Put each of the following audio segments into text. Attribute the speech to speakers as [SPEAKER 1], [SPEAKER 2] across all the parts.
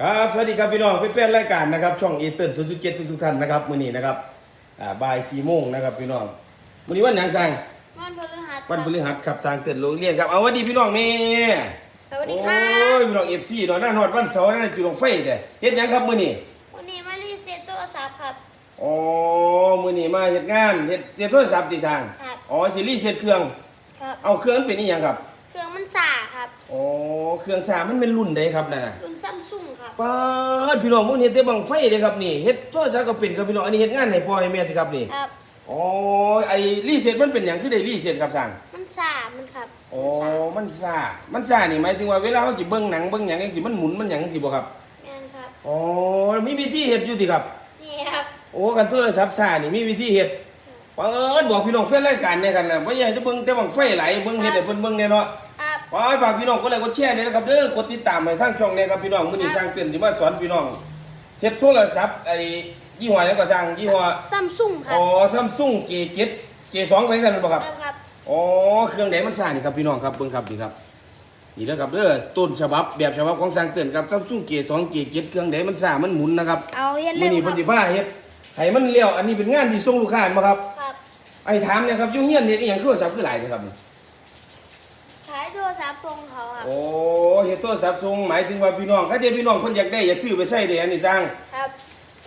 [SPEAKER 1] ครับสวัสดีครับพี่น้องแฟนๆรายการนะครับช่องอีเติร์นศูนย์จุดเจ็ดทุกๆท่านนะครับมื้อนี้นะครับอ่าบ่ายสี่โมงนะครับพี่น้องมื้อนี้วันหยังสั่ง
[SPEAKER 2] วันพฤหัส
[SPEAKER 1] วันพ
[SPEAKER 2] ครับ
[SPEAKER 1] ฤหัสครับสร้างเตือนโรงเรียนครับเอาสวัสดีพี่น้องแม่
[SPEAKER 2] สวัสดีครั
[SPEAKER 1] โอ้ย
[SPEAKER 2] บ
[SPEAKER 1] พี่น้อง FC เนาะหน้าฮอดวันเสาร์นั่นจุดลงไฟแต่เฮ็ดหยังครับมื้อนี้
[SPEAKER 2] วันนี้มารีเซ็ตโทรศัพท์ครับ
[SPEAKER 1] อ๋อมื้อนี้มาเฮ็ดงานเฮ็ดเฮ็ดโทรศัพท์ติทาง
[SPEAKER 2] ครับ
[SPEAKER 1] อ๋อสิรีเซ็ตเครื่อง
[SPEAKER 2] ครับ
[SPEAKER 1] เอาเครื่องมันเป็นอีหยังครับ
[SPEAKER 2] เครื่องมันส่าครับ
[SPEAKER 1] อ๋อเครื่องสามมันเป็นรุ่นใดครับนั่นน่ะ
[SPEAKER 2] รุ่นซัมซุงครับ
[SPEAKER 1] ป้าดพี่น้องมึงเฮ็ดแต่บังไฟเด้ครับนี่เฮ็ดโทรศัพท์ก็เป็นครับพี่น้องอันนี้เฮ็ดงานให้พ่อให้แม่ติครับนี่
[SPEAKER 2] ครับ
[SPEAKER 1] อ๋อไอ้รีเซ็ตมันเป็นหยังคือได้รีเซ็ตครับสั่ง
[SPEAKER 2] มันส่ามันครับ
[SPEAKER 1] อ๋อ
[SPEAKER 2] มันส่า
[SPEAKER 1] มันซ่ามันซ่านี่หมายถึงว่าเวลาเฮาสิเบิ่งหนังเบิ่งหยังจังซี่มันหมุนมันหยังจังซี่บ่ครับ
[SPEAKER 2] แม่นครับ
[SPEAKER 1] อ๋อมีวิธีเฮ็ดอยู่ติครับ
[SPEAKER 2] นี่ครับ
[SPEAKER 1] โอ้กันโทรศัพท์ซ่านี่มีวิธีเฮ็ดเปิดบอกพี่น้องแฟนรายการเนี่ยกันน่ะบ่อยากให้เบิ่งแต่บังไฟไหลเบิ่งเฮ็ดให้เพิ่นเบิ่งแน่เนาะ
[SPEAKER 2] ครับ
[SPEAKER 1] ไปฝากพี่น้องกดไลค์กดแชร์ด้วยนะครับเด้อกดติดตามให้ทางช่องเนี่ยครับพี่น้องมื้อนี้สร้างเตือนสิมาสอนพี่น้องเฮ็ดโทรศัพท์ไอ้ยี่ห้อหยังก็สร้างยี่ห้อ
[SPEAKER 2] ซัมซุงครั
[SPEAKER 1] อ๋
[SPEAKER 2] บ
[SPEAKER 1] อ Samsung G7 G2 ไปกันบ่ครับ
[SPEAKER 2] ครับ
[SPEAKER 1] อ๋อ เครื่องไหนมันสร้างนี่ครับพี่น้องครับเบิ่งครับนี่ครับ นี่เด้อครับเด้อต้นฉบับแบบฉบับของสร้างเตือนครับ Samsung G2 G7 เครื่องไหนมันสร้างมันหมุนนะครับ
[SPEAKER 2] เอาเฮ็ด
[SPEAKER 1] มื้
[SPEAKER 2] เร็
[SPEAKER 1] อ
[SPEAKER 2] ว
[SPEAKER 1] นี้
[SPEAKER 2] ค
[SPEAKER 1] เพิ่
[SPEAKER 2] รั
[SPEAKER 1] น
[SPEAKER 2] บ
[SPEAKER 1] สิพาเฮ็ดให้มันเลี้ยวอันนี้เป็นงานที่ส่งลูกค้ามาครับ
[SPEAKER 2] ครับ
[SPEAKER 1] ไอ้ถามเนี่ยครับอยู่เฮียนเฮ็ดอีหยังโทรศัพท์คือหลายเด้อครับนี่
[SPEAKER 2] ขายโทร ศัพท์ทรงเขาครับ
[SPEAKER 1] โอ้เฮ็ดโทรศัพท์ส่งหมายถึงว่าพี่น้องถ้าเดี๋ยวพี่น้องเพิ่นอยากได้อยากซื้อไปใช้เด้อันนี้สร้าง
[SPEAKER 2] ครับ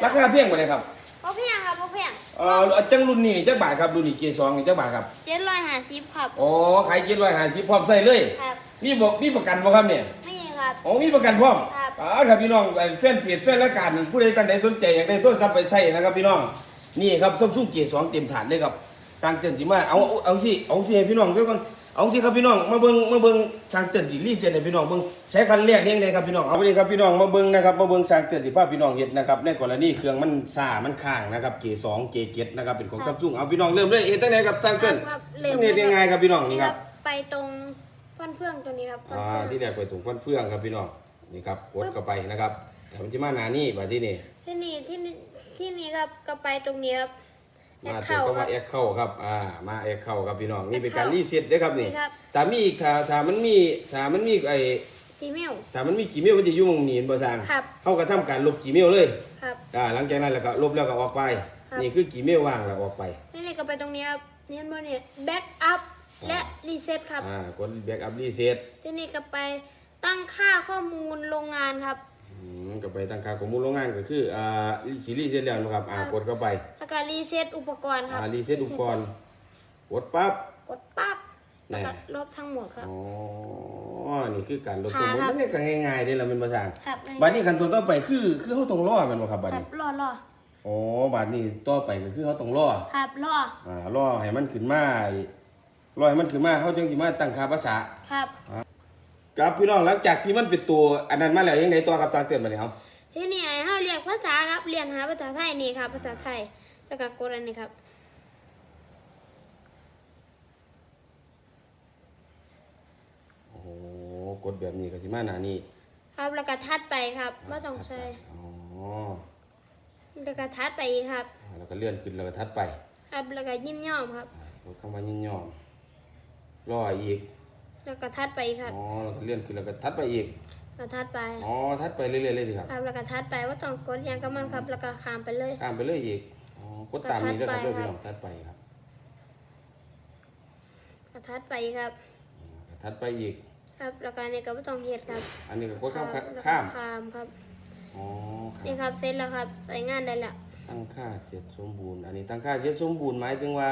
[SPEAKER 1] ราคาเพียงบ่ได้ครับ
[SPEAKER 2] เพราะเพียงครับเพราะเพียง
[SPEAKER 1] เอ่อจังรุ่นนี้นี่จักบาทครับรุ่นนี้ G2 นี่จักบาทครับ
[SPEAKER 2] เจ็ดร้อยห้าสิบครับ
[SPEAKER 1] อ๋อขาย750พร้อมใช้เลย
[SPEAKER 2] ครับ
[SPEAKER 1] มีบ่มีประกันบ่ครับเนี่ย
[SPEAKER 2] นี่ครับ
[SPEAKER 1] อ๋อมีประกันพร้อม
[SPEAKER 2] ครับ
[SPEAKER 1] อ๋อครับพี่น้องไอ้แฟนเพจแฟนรายการผู้ใดท่านใดสนใจอยากได้โทรศัพท์ไปใช้นะครับพี่น้องนี่ครับ Samsung G2 เต็มฐานเลยครับทางเตือนสิมาเอาเอาเอาสิเอาสิให้พี่น้องเดี๋ยวก่อน เอาสิครับพี่น้องมาเบิ่งมาเบิ่งทางเตือนสิรีเซ็ตให้พี่น้องเบิ่งใช้คันแรกเฮ็ดได้ครับพี่น้องเอาไปเลยครับพี่น้องมาเบิ่งนะครับมาเบิ่งทางเตือนสิพาพี่น้องเฮ็ดนะครับในกรณีเครื่องมันซ่ามันค้างนะครับ G2 G7 นะครับเป็นของ Samsung เอาพี่น้องเริ่มเลยเฮ็ดจังไดครับทางเตือน
[SPEAKER 2] ครับ
[SPEAKER 1] มัน
[SPEAKER 2] เร็ว
[SPEAKER 1] เฮ็ดยังไงครับพี่น้อง
[SPEAKER 2] นี่
[SPEAKER 1] นี่
[SPEAKER 2] ค
[SPEAKER 1] ค
[SPEAKER 2] รั
[SPEAKER 1] รั
[SPEAKER 2] บบไปตรงฟันเฟืองตัวนี้ครับฟัน
[SPEAKER 1] อ่า
[SPEAKER 2] เฟือง
[SPEAKER 1] ที่แรกไปถุงฟันเฟืองครับพี่น้องนี่ครับกดเข้าไปนะครับแต่มันจะมาหนานี่มาที่นี่
[SPEAKER 2] ที่นี่ที่นี่ที่นี่ครับก็ไปตรงนี้ครับแอ
[SPEAKER 1] มา
[SPEAKER 2] ด
[SPEAKER 1] ถึง
[SPEAKER 2] เข้า
[SPEAKER 1] ก็
[SPEAKER 2] ครั
[SPEAKER 1] มา
[SPEAKER 2] บ
[SPEAKER 1] แอคเข้าครับ อ่า มาแอคเข้าครับพี่น้อง นี่เป็นการ
[SPEAKER 2] แอคเข้า
[SPEAKER 1] รีเซ็ตเด้อครับนี่
[SPEAKER 2] นี่ครับ
[SPEAKER 1] ถ้ามีอีกถ้าถ้ามันมีถ้ามันมีไอ้
[SPEAKER 2] จีเมล
[SPEAKER 1] ถ้ามันมีกี่เมลมันจะอยู่ตรงนี้บ่สร้าง
[SPEAKER 2] ครับ
[SPEAKER 1] เฮาก็ทำการลบกี่เมลเลย
[SPEAKER 2] ครับ
[SPEAKER 1] อ่า หลังจากนั้นแล้วก็ลบแล้วก็ออกไป
[SPEAKER 2] ครับ
[SPEAKER 1] นี่คือกี่เมลว่างแล้วออกไป
[SPEAKER 2] ที่นี่ก็ไปตรงนี้ครับนี่เห็นบ่เนี่ยแบ็กอัพและรีเซ็ตครับ
[SPEAKER 1] อ่ากดแบ็กอัพรีเซ็ต
[SPEAKER 2] ที่นี่ก็ไปตั้งค่าข้อมูลโรงงานครับ
[SPEAKER 1] อื มก็ไปตั้งค่าข้อมูลโรงงานก็คืออ่าซีรีส์เสร็จแล้วนะครับอ่ากดเข้าไป
[SPEAKER 2] แล้วก็รีเซ็ตอุปกรณ์ครับ
[SPEAKER 1] อ่ารีเซ็ตอุปกรณ์กดปั๊บ
[SPEAKER 2] กดปั๊บ
[SPEAKER 1] แน่
[SPEAKER 2] แล้วก็ลบทั้งหมดครับ
[SPEAKER 1] อ๋อนี่คือการลด
[SPEAKER 2] ค่ะ
[SPEAKER 1] ตัวมัน
[SPEAKER 2] ครับ
[SPEAKER 1] ไม่ได้ก็ง่ายๆเด้เราเป็นภาษา
[SPEAKER 2] ครับ
[SPEAKER 1] บัดนี้ขั้นตอนต่อไปคือคือเขาต้องรอแมันบ่ครับบัด
[SPEAKER 2] ครั
[SPEAKER 1] นี้
[SPEAKER 2] บรอรอ
[SPEAKER 1] อ๋อบัดนี้ต่อไปก็คือเขาต้องรอ
[SPEAKER 2] ครับรอ
[SPEAKER 1] อ่ารอให้มันขึ้นมาไอ้รอให้มันขึ้นมาเขาจึงสิมาตั้งค่าภาษา
[SPEAKER 2] ครับ
[SPEAKER 1] ครับพี่น้องหลังจากที่มันเป็นตัวอันนั้นมาแล้วยังไงต่อครับสร้างเตือนบัดนี้เฮา
[SPEAKER 2] ที่นี่ให้เราเรียนภาษาครับเรียนหาภาษาไทยนี่ครับภาษาไทยแล้วก็กดอันนี้ครับ
[SPEAKER 1] โอ้โหกดแบบนี้ก็สิมาหน้านี้
[SPEAKER 2] ครับแล้วก็ทัดไปครับไม่ต้องใช้
[SPEAKER 1] อ๋อ
[SPEAKER 2] แล้วก็ทัดไปอีกครับ
[SPEAKER 1] แล้วก็เลื่อนขึ้นแล้วก็ทัดไป
[SPEAKER 2] ครับแล้วก็ยิ้มย่อมครับ
[SPEAKER 1] อ่ากดคำว่ายินยอมรออีก
[SPEAKER 2] แล้วก็ทัดไปอีกครับ
[SPEAKER 1] อ๋อแล้วก็เลื่อนขึ้นแล้วก็ทัดไปอีก
[SPEAKER 2] แล้วทัดไป
[SPEAKER 1] อ๋อ ทัดไปเรื่อยๆเลยสิครับ
[SPEAKER 2] ครับแล้วก็ทัดไปว่าต้องกดอย่างกับมันครับ แล้วก็ข้ามไปเลย
[SPEAKER 1] ข้ามไปเลยอีก อ๋อ กดตามนี้ด้วยครับ
[SPEAKER 2] ก็
[SPEAKER 1] เรื่
[SPEAKER 2] ทั
[SPEAKER 1] อง
[SPEAKER 2] ดไป
[SPEAKER 1] พี่น้องทัดไปครับ
[SPEAKER 2] ก็ทัดไปอีกครับ
[SPEAKER 1] ทัดไปอีก
[SPEAKER 2] ครับแล้วก็อันนี้ก็ไม่ต้องเฮ็ดครับ
[SPEAKER 1] อันนี้ก็กดข้าม
[SPEAKER 2] ครับแล้วก็
[SPEAKER 1] ข้าม
[SPEAKER 2] ข้ามครับ
[SPEAKER 1] อ๋อข้า
[SPEAKER 2] นี่
[SPEAKER 1] ม
[SPEAKER 2] ครับเสร็จแล้วครับใส่งานได้แล้ว
[SPEAKER 1] ตั้งค่าเสร็จสมบูรณ์ อันนี้ตั้งค่าเสร็จสมบูรณ์หมายถึงว่า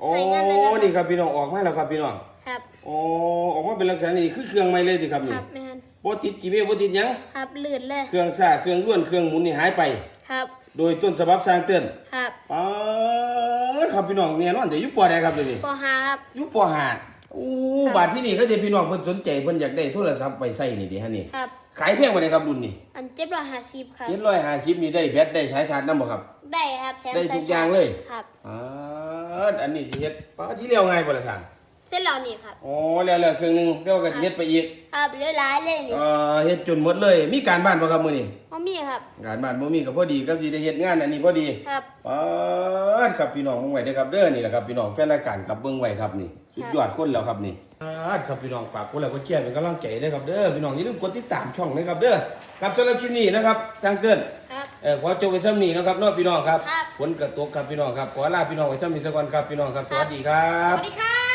[SPEAKER 1] โอ้
[SPEAKER 2] ใส่งานได้แล้วครับ
[SPEAKER 1] นี่ครับพี่น้องออกมาแล้วครับพี่น้อง
[SPEAKER 2] ครับ
[SPEAKER 1] อ๋อออกมาเป็นลักษณะนี้คือเครื่องใหม่เลยสิครับ
[SPEAKER 2] ค
[SPEAKER 1] นี่
[SPEAKER 2] รับแม่น
[SPEAKER 1] บ่ติดกี่เมตรบ่ติดหยัง
[SPEAKER 2] ครับลื่นเลย
[SPEAKER 1] เครื่องซ่าเครื่องล้วนเครื่องหมุนนี่หายไป
[SPEAKER 2] ครับ
[SPEAKER 1] โดยต้นฉบับสร้างเตือน
[SPEAKER 2] ครับ
[SPEAKER 1] อ๋อครับพี่น้องเนี่ยนอนแต่อยู่ปอใดครับเดี๋ยวนี้
[SPEAKER 2] ปหาครับ
[SPEAKER 1] อยู่ปห้า อู้บาทที่นี่ก็จะพี่น้องเพิ่นสนใจเพิ่นอยากได้โทรศัพท์ไปใช้นี่ดิฮะนี่
[SPEAKER 2] ครับ
[SPEAKER 1] ขายแพงบ่ได้ครับรุ่นนี้
[SPEAKER 2] อันเจ็บร้อยห้าสิบครับ
[SPEAKER 1] 750นี่ได้แบตได้สายชาร์จนำบ่ครับ
[SPEAKER 2] ได้ครับแถม
[SPEAKER 1] ได้
[SPEAKER 2] ส
[SPEAKER 1] ทุก
[SPEAKER 2] ช
[SPEAKER 1] อย่างเลย
[SPEAKER 2] ครับ
[SPEAKER 1] อ่าอันนี้สิเฮ็ดป้าที่เรียวง่ายบ่ล่ะสั่ง
[SPEAKER 2] เส้นเหล่านี้ครับ
[SPEAKER 1] อ๋อแล้วแล้วเครื่องหนึงแล้วก็สิเฮ็ดไปอีก
[SPEAKER 2] ครับเรื่อยร้ายเลยนี่
[SPEAKER 1] เอ่อเฮ็ดจนหมดเลย มีการบ้านบ่ครับมื้อนี้
[SPEAKER 2] พ่อ มีครับ
[SPEAKER 1] การบ้านบ่มีก็พอดีครับสิได้เฮ็ดงานอันนี้พอดี
[SPEAKER 2] ครับ
[SPEAKER 1] ป้าดครับพี่น้องเบิ่งไว้เด้อครับเด้อนี่แหละครับพี่น้องแฟนรายการครับเบิ่งไว้ครับนี่สุดยอดคนแล้วครับนี่ครับพี่น้องฝากกดไลค์กดแชร์เป็นกำลังใจด้วยครับเด้อพี่น้องอย่าลืมกดติดตามช่องนะครับเด้อกับสำหรับคลิปนี้นะครับทางเตือน
[SPEAKER 2] ครับ
[SPEAKER 1] เออขอจบไปซ้ำนี้นะครับเนาะพี่น้องครับ
[SPEAKER 2] ครับ
[SPEAKER 1] ฝนกระตกครับพี่น้องครับขอลาพี่น้องไว้ซ้ำนี้สักวันครับพี่น้องครับสวัสดีครั
[SPEAKER 2] ส
[SPEAKER 1] บ
[SPEAKER 2] วัสดีครับ